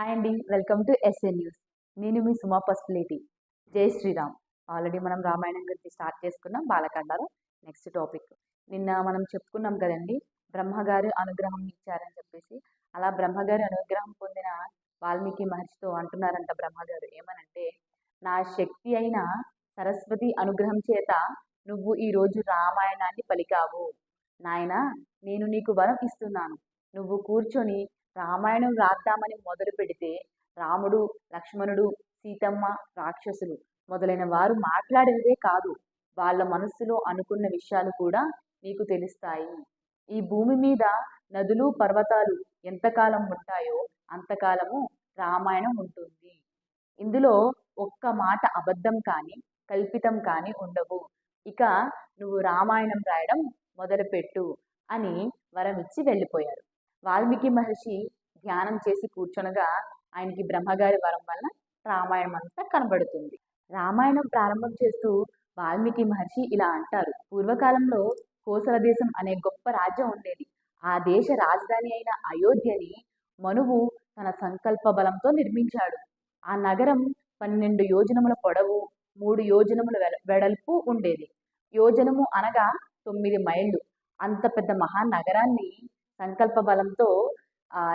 Hi అండి welcome to SN news నేను మీ సుమా పస్పులేటి. జై శ్రీరామ్. ఆల్రెడీ మనం రామాయణం గురించి స్టార్ట్ చేసుకున్నాం. బాలకాండలో నెక్స్ట్ టాపిక్ నిన్న మనం చెప్పుకున్నాం కదండి బ్రహ్మగారు అనుగ్రహం ఇచ్చారని చెప్పేసి. అలా బ్రహ్మగారి అనుగ్రహం పొందిన వాల్మీకి మహర్షితో అంటున్నారంట బ్రహ్మగారు. ఏమనంటే నా శక్తి అయిన సరస్వతి అనుగ్రహం చేత నువ్వు ఈరోజు రామాయణాన్ని పలికావు. నాయన నేను నీకు వరం ఇస్తున్నాను. నువ్వు కూర్చొని రామాయణం రాద్దామని మొదలు పెడితే రాముడు లక్ష్మణుడు సీతమ్మ రాక్షసులు మొదలైన వారు మాట్లాడేదే కాదు. వాళ్ళ మనస్సులో అనుకున్న విషయాలు కూడా నీకు తెలుస్తాయి. ఈ భూమి మీద నదులు పర్వతాలు ఎంతకాలం ఉంటాయో అంతకాలము రామాయణం ఉంటుంది. ఇందులో ఒక్క మాట అబద్ధం కానీ కల్పితం కానీ ఉండవు. ఇక నువ్వు రామాయణం రాయడం మొదలుపెట్టు అని వరమిచ్చి వెళ్ళిపోయారు. వాల్మీకి మహర్షి ధ్యానం చేసి కూర్చొనగా ఆయనకి బ్రహ్మగారి వరం వలన రామాయణం అంతా కనబడుతుంది. రామాయణం ప్రారంభం చేస్తూ వాల్మీకి మహర్షి ఇలా అంటారు. పూర్వకాలంలో కోసల దేశం అనే గొప్ప రాజ్యం ఉండేది. ఆ దేశ రాజధాని అయిన అయోధ్యని మనువు తన సంకల్ప బలంతో నిర్మించాడు. ఆ నగరం పన్నెండు యోజనముల పొడవు మూడు యోజనముల వెడల్పు ఉండేది. యోజనము అనగా తొమ్మిది మైళ్ళు. అంత పెద్ద మహానగరాన్ని సంకల్ప బలంతో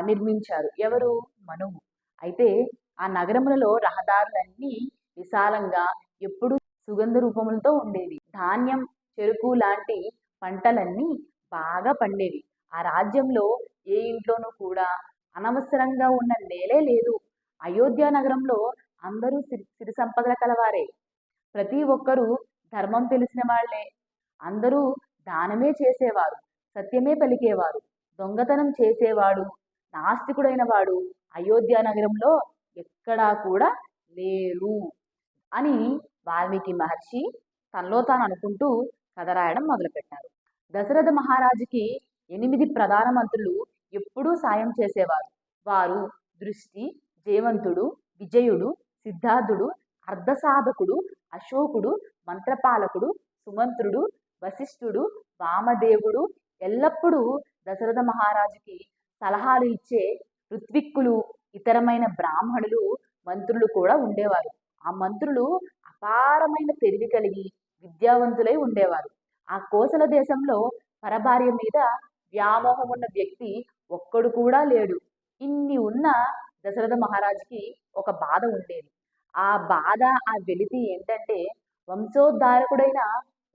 నిర్మించారు. ఎవరు? మనువు. అయితే ఆ నగరములలో రహదారులన్నీ విశాలంగా ఎప్పుడూ సుగంధ రూపములతో ఉండేవి. ధాన్యం చెరుకు లాంటి పంటలన్నీ బాగా పండేవి. ఆ రాజ్యంలో ఏ ఇంట్లోనూ కూడా అనవసరంగా ఉన్న నేలే లేదు. అయోధ్య నగరంలో అందరూ సిరి సిరి సంపదల కలవారే. ప్రతి ఒక్కరూ ధర్మం తెలిసిన వాళ్ళే. అందరూ దానమే చేసేవారు. సత్యమే పలికేవారు. దొంగతనం చేసేవాడు నాస్తికుడైన వాడు అయోధ్య నగరంలో ఎక్కడా కూడా లేరు అని వాల్మీకి మహర్షి తనలో తాను అనుకుంటూ కథ రాయడం మొదలుపెట్టారు. దశరథ మహారాజుకి ఎనిమిది ప్రధాన మంత్రులు ఎప్పుడూ సాయం చేసేవారు. వారు దృష్టి జయవంతుడు విజయుడు సిద్ధార్థుడు అర్ధసాధకుడు అశోకుడు మంత్రపాలకుడు సుమంత్రుడు వశిష్ఠుడు వామదేవుడు ఎల్లప్పుడూ దశరథ మహారాజుకి సలహాలు ఇచ్చే ఋత్విక్కులు ఇతరమైన బ్రాహ్మణులు మంత్రులు కూడా ఉండేవారు. ఆ మంత్రులు అపారమైన తెలివి కలిగి విద్యావంతులై ఉండేవారు. ఆ కోసల దేశంలో పరభార్య మీద వ్యామోహం ఉన్న వ్యక్తి ఒక్కడు కూడా లేడు. ఇన్ని ఉన్న దశరథ మహారాజుకి ఒక బాధ ఉండేది. ఆ బాధ ఆ వెలితి ఏంటంటే వంశోద్ధారకుడైన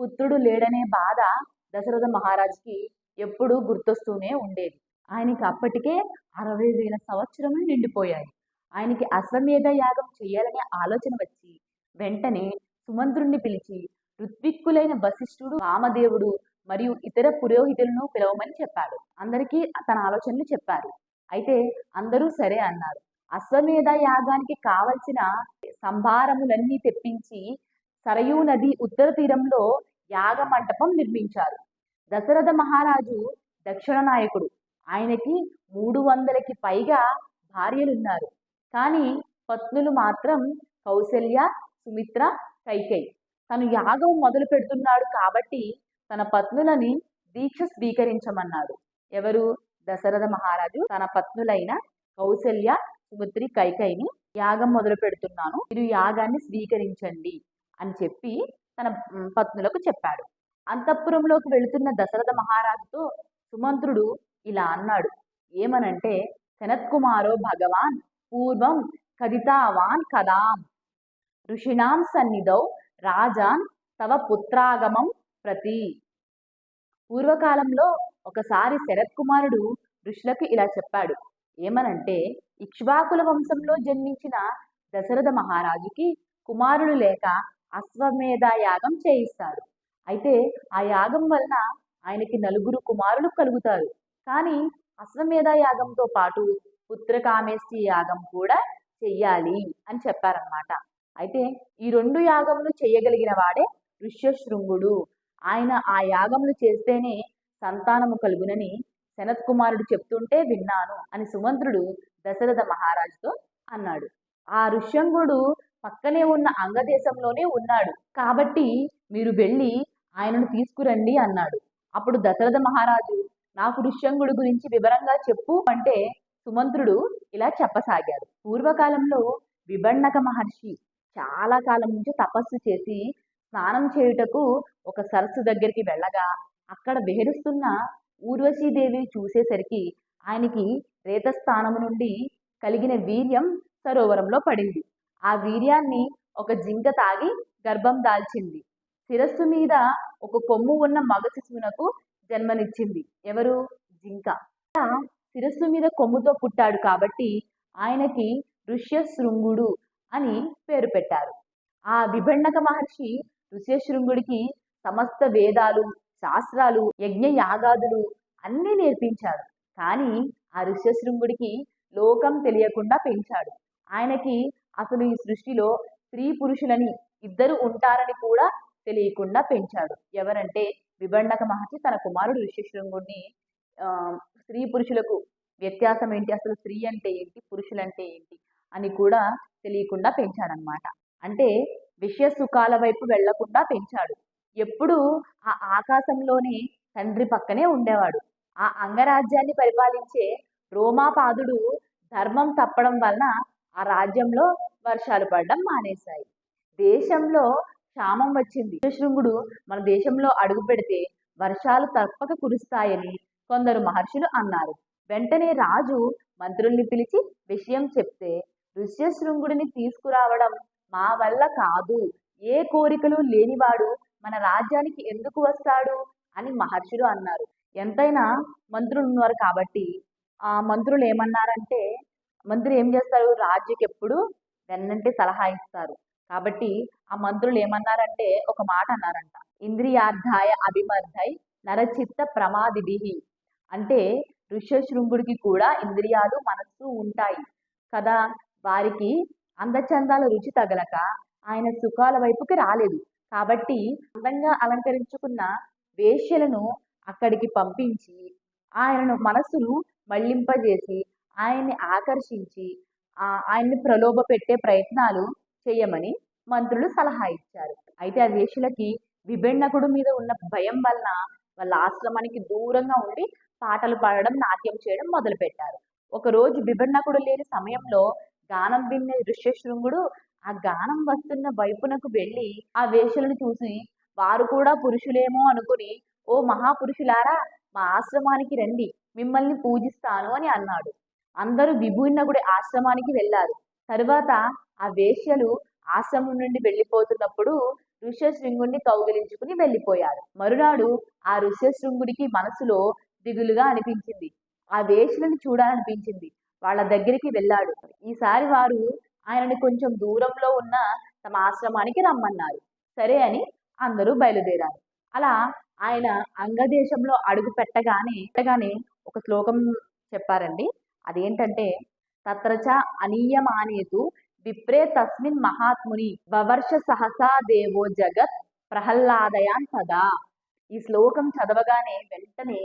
పుత్రుడు లేడనే బాధ దశరథ మహారాజుకి ఎప్పుడూ గుర్తొస్తూనే ఉండేది. ఆయనకి అప్పటికే అరవై వేల సంవత్సరములు నిండిపోయాయి. ఆయనకి అశ్వమేధ యాగం చేయాలనే ఆలోచన వచ్చి వెంటనే సుమంత్రుణ్ణి పిలిచి ఋత్విక్కులైన వశిష్ఠుడు వామదేవుడు మరియు ఇతర పురోహితులను పిలవమని చెప్పాడు. అందరికీ తన ఆలోచనలు చెప్పారు. అయితే అందరూ సరే అన్నారు. అశ్వమేధ యాగానికి కావలసిన సంభారములన్నీ తెప్పించి సరయూ నది ఉత్తర తీరంలో యాగ మంటపం నిర్మించారు. దశరథ మహారాజు దక్షిణ నాయకుడు. ఆయనకి మూడు వందలకి పైగా భార్యలున్నారు. కానీ పత్నులు మాత్రం కౌశల్య సుమిత్ర కైకై తను యాగం మొదలు పెడుతున్నాడు కాబట్టి తన పత్నులని దీక్ష స్వీకరించమన్నాడు. ఎవరు? దశరథ మహారాజు. తన పత్నులైన కౌశల్య సుమిత్రి కైకైని యాగం మొదలు పెడుతున్నాను. మీరు యాగాన్ని స్వీకరించండి అని చెప్పి తన పత్నులకు చెప్పాడు. అంతఃపురంలోకి వెళుతున్న దశరథ మహారాజుతో సుమంత్రుడు ఇలా అన్నాడు. ఏమనంటే శనత్కుమారో భగవాన్ పూర్వం కదితావాన్ కదాం. ఋషిణాం సన్నిధౌ రాజాన్ తవ పుత్రాగమం ప్రతి. పూర్వకాలంలో ఒకసారి శరత్ కుమారుడు ఋషులకు ఇలా చెప్పాడు. ఏమనంటే ఇక్ష్వాకుల వంశంలో జన్మించిన దశరథ మహారాజుకి కుమారుడు లేక అశ్వమేధ యాగం చేయిస్తాడు. అయితే ఆ యాగం వలన ఆయనకి నలుగురు కుమారులు కలుగుతారు. కానీ అశ్వమేధ యాగంతో పాటు పుత్రకామేష్టి యాగం కూడా చెయ్యాలి అని చెప్పారనమాట అయితే ఈ రెండు యాగములు చేయగలిగిన వాడే ఋష్యశృంగుడు. ఆయన ఆ యాగములు చేస్తేనే సంతానము కలుగునని శనత్ కుమారుడు చెప్తుంటే విన్నాను అని సుమంత్రుడు దశరథ మహారాజుతో అన్నాడు. ఆ ఋష్యంగుడు పక్కనే ఉన్న అంగదేశంలోనే ఉన్నాడు. కాబట్టి మీరు వెళ్ళి ఆయనను తీసుకురండి అన్నాడు. అప్పుడు దశరథ మహారాజు నాకు ఋష్యంగుడు గురించి వివరంగా చెప్పు అంటే సుమంత్రుడు ఇలా చెప్పసాగాడు. పూర్వకాలంలో విభణక మహర్షి చాలా కాలం నుంచి తపస్సు చేసి స్నానం చేయుటకు ఒక సరస్సు దగ్గరికి వెళ్ళగా అక్కడ విహరిస్తున్న ఊర్వశీదేవిని చూసేసరికి ఆయనకి రేతస్థానము నుండి కలిగిన వీర్యం సరోవరంలో పడింది. ఆ వీర్యాన్ని ఒక జింక తాగి గర్భం దాల్చింది. శిరస్సు మీద ఒక కొమ్ము ఉన్న మగ శిశువునకు జన్మనిచ్చింది. ఎవరు? జింక. శిరస్సు మీద కొమ్ముతో పుట్టాడు కాబట్టి ఆయనకి ఋష్యశృంగుడు అని పేరు పెట్టారు. ఆ విభిన్నక మహర్షి ఋష్యశృంగుడికి సమస్త వేదాలు శాస్త్రాలు యజ్ఞ యాగాదులు అన్నీ నేర్పించాడు. కానీ ఆ ఋష్యశృంగుడికి లోకం తెలియకుండా పెంచాడు. ఆయనకి అసలు ఈ సృష్టిలో స్త్రీ పురుషులని ఇద్దరు ఉంటారని కూడా తెలియకుండా పెంచాడు. ఎవరంటే విభండక మహర్షి తన కుమారుడు ఋష్యశృంగుడిని స్త్రీ పురుషులకు వ్యత్యాసం ఏంటి? అసలు స్త్రీ అంటే ఏంటి? పురుషులంటే ఏంటి? అని కూడా తెలియకుండా పెంచాడనమాట అంటే విషయ సుఖాల వైపు వెళ్ళకుండా పెంచాడు. ఎప్పుడు ఆ ఆకాశంలోనే తండ్రి పక్కనే ఉండేవాడు. ఆ అంగరాజ్యాన్ని పరిపాలించే రోమాపాదుడు ధర్మం తప్పడం వలన ఆ రాజ్యంలో వర్షాలు పడడం మానేశాయి. దేశంలో క్షామం వచ్చింది. శృంగుడు మన దేశంలో అడుగు పెడితే వర్షాలు తప్పక కురుస్తాయని కొందరు మహర్షులు అన్నారు. వెంటనే రాజు మంత్రుల్ని పిలిచి విషయం చెప్తే ఋష్యశృంగుడిని తీసుకురావడం మా వల్ల కాదు. ఏ కోరికలు లేనివాడు మన రాజ్యానికి ఎందుకు వస్తాడు? అని మహర్షులు అన్నారు. ఎంతైనా మంత్రులు ఉన్నారు కాబట్టి ఆ మంత్రులు ఏమన్నారంటే మంత్రి ఏం చేస్తారు? రాజుకి ఎప్పుడు వెన్నంటే సలహా ఇస్తారు. కాబట్టి ఆ మంత్రులు ఏమన్నారంటే ఒక మాట అన్నారంట. ఇంద్రియార్థాయ అభిమర్ధై నరచిత్త ప్రమాదిభి. అంటే ఋష్యశృంగుడికి కూడా ఇంద్రియాలు మనస్సు ఉంటాయి కదా. వారికి అందచందాల రుచి తగలక ఆయన సుఖాల వైపుకి రాలేదు. కాబట్టి అందంగా అలంకరించుకున్న వేష్యలను అక్కడికి పంపించి ఆయనను మనస్సును మళ్ళింపజేసి ఆయన్ని ఆకర్షించి ఆయన్ని ప్రలోభ పెట్టే ప్రయత్నాలు చేయమని మంత్రులు సలహా ఇచ్చారు. అయితే ఆ వేషులకి విభిన్నకుడు మీద ఉన్న భయం వలన వాళ్ళ ఆశ్రమానికి దూరంగా ఉండి పాటలు పాడడం నాట్యం చేయడం మొదలుపెట్టారు. ఒక రోజు విభిన్నకుడు లేని సమయంలో గానం విన్న ఋష్యశృంగుడు ఆ గానం వస్తున్న వైపునకు వెళ్ళి ఆ వేషలను చూసి వారు కూడా పురుషులేమో అనుకుని ఓ మహాపురుషులారా మా ఆశ్రమానికి రండి మిమ్మల్ని పూజిస్తాను అని అన్నాడు. అందరూ విభిన్నకుడి ఆశ్రమానికి వెళ్ళారు. తరువాత ఆ వేశ్యలు ఆశ్రమం నుండి వెళ్ళిపోతున్నప్పుడు ఋష్యశృంగుణ్ణి కౌగిలించుకుని వెళ్ళిపోయారు. మరునాడు ఆ ఋష్యశృంగుడికి మనసులో దిగులుగా అనిపించింది. ఆ వేషులను చూడాలనిపించింది. వాళ్ళ దగ్గరికి వెళ్ళాడు. ఈసారి వారు ఆయనని కొంచెం దూరంలో ఉన్న తమ ఆశ్రమానికి రమ్మన్నారు. సరే అని అందరూ బయలుదేరారు. అలా ఆయన అంగదేశంలో అడుగు పెట్టగానే పెట్టగానే ఒక శ్లోకం చెప్పారండి. అదేంటంటే తత్రచ అనీయమానేతు విప్రే తస్మిన్ మహాత్ముని వవర్ష సహసా దేవో జగత్ ప్రహ్లాదయాన్ తదా. ఈ శ్లోకం చదవగానే వెంటనే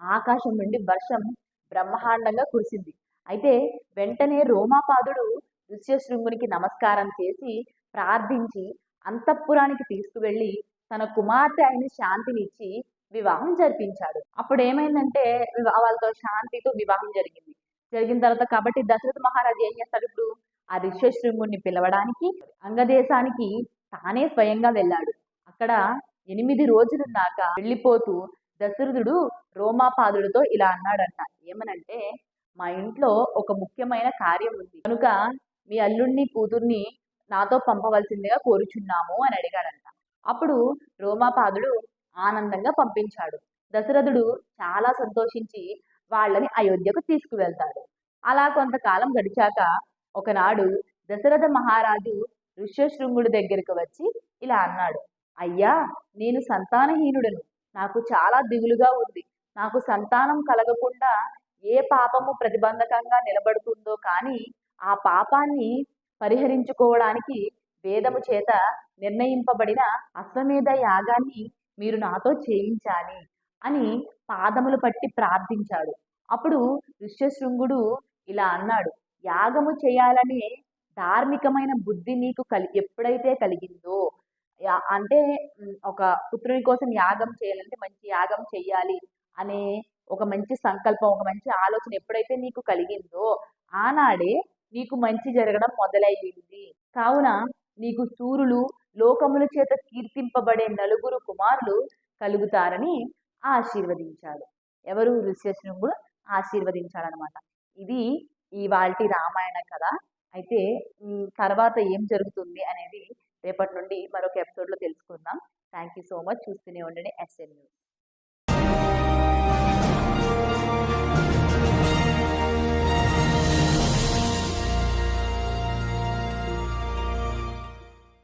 ఆకాశం నుండి వర్షం బ్రహ్మాండంగా కురిసింది. అయితే వెంటనే రోమాపాదుడు ఋష్యశృంగునికి నమస్కారం చేసి ప్రార్థించి అంతఃపురానికి తీసుకువెళ్ళి తన కుమార్తె అయిన శాంతినిచ్చి వివాహం జరిపించాడు. అప్పుడు ఏమైందంటే వాళ్ళతో శాంతితో వివాహం జరిగింది. జరిగిన తర్వాత కాబట్టి దశరథ మహారాజు ఏం చేస్తాడు ఇప్పుడు? ఆ ఋష్యశృంగుణ్ణి పిలవడానికి అంగదేశానికి తానే స్వయంగా వెళ్ళాడు. అక్కడ ఎనిమిది రోజులున్నాక వెళ్ళిపోతూ దశరథుడు రోమాపాదుడితో ఇలా అన్నాడంట. ఏమనంటే మా ఇంట్లో ఒక ముఖ్యమైన కార్యం ఉంది. కనుక మీ అల్లుణ్ణి కూతుర్ని నాతో పంపవలసిందిగా కోరుచున్నాము అని అడిగాడంట. అప్పుడు రోమాపాదుడు ఆనందంగా పంపించాడు. దశరథుడు చాలా సంతోషించి వాళ్ళని అయోధ్యకు తీసుకువెళ్తాడు. అలా కొంతకాలం గడిచాక ఒకనాడు దశరథ మహారాజు ఋష్యశృంగుడి దగ్గరికి వచ్చి ఇలా అన్నాడు అయ్యా నేను సంతానహీనుడను. నాకు చాలా దిగులుగా ఉంది. నాకు సంతానం కలగకుండా ఏ పాపము ప్రతిబంధకంగా నిలబడుతుందో కానీ ఆ పాపాన్ని పరిహరించుకోవడానికి వేదము చేత నిర్ణయింపబడిన అశ్వమేధ యాగాన్ని మీరు నాతో చేయించాలి అని పాదములు పట్టి ప్రార్థించాడు. అప్పుడు ఋష్యశృంగుడు ఇలా అన్నాడు యాగము చేయాలనే ధార్మికమైన బుద్ధి నీకు కలి ఎప్పుడైతే కలిగిందో అంటే ఒక పుత్రుని కోసం యాగం చేయాలంటే మంచి యాగం చెయ్యాలి అనే ఒక మంచి సంకల్పం ఒక మంచి ఆలోచన ఎప్పుడైతే నీకు కలిగిందో ఆనాడే నీకు మంచి జరగడం మొదలయ్యింది. కావున నీకు సూర్యులు లోకముల చేత కీర్తింపబడే నలుగురు కుమారులు కలుగుతారని ఆశీర్వదించాడు. ఎవరు ఋష్యశృంగుడు ఆశీర్వదించాడనమాట ఇది ఇవాల్టి రామాయణ కథ అయితే తర్వాత ఏం జరుగుతుంది అనేది రేపటి నుండి మరొక ఎపిసోడ్లో తెలుసుకుందాం. Thank you so much. చూస్తూనే ఉండండి ఎస్ఎన్ న్యూస్.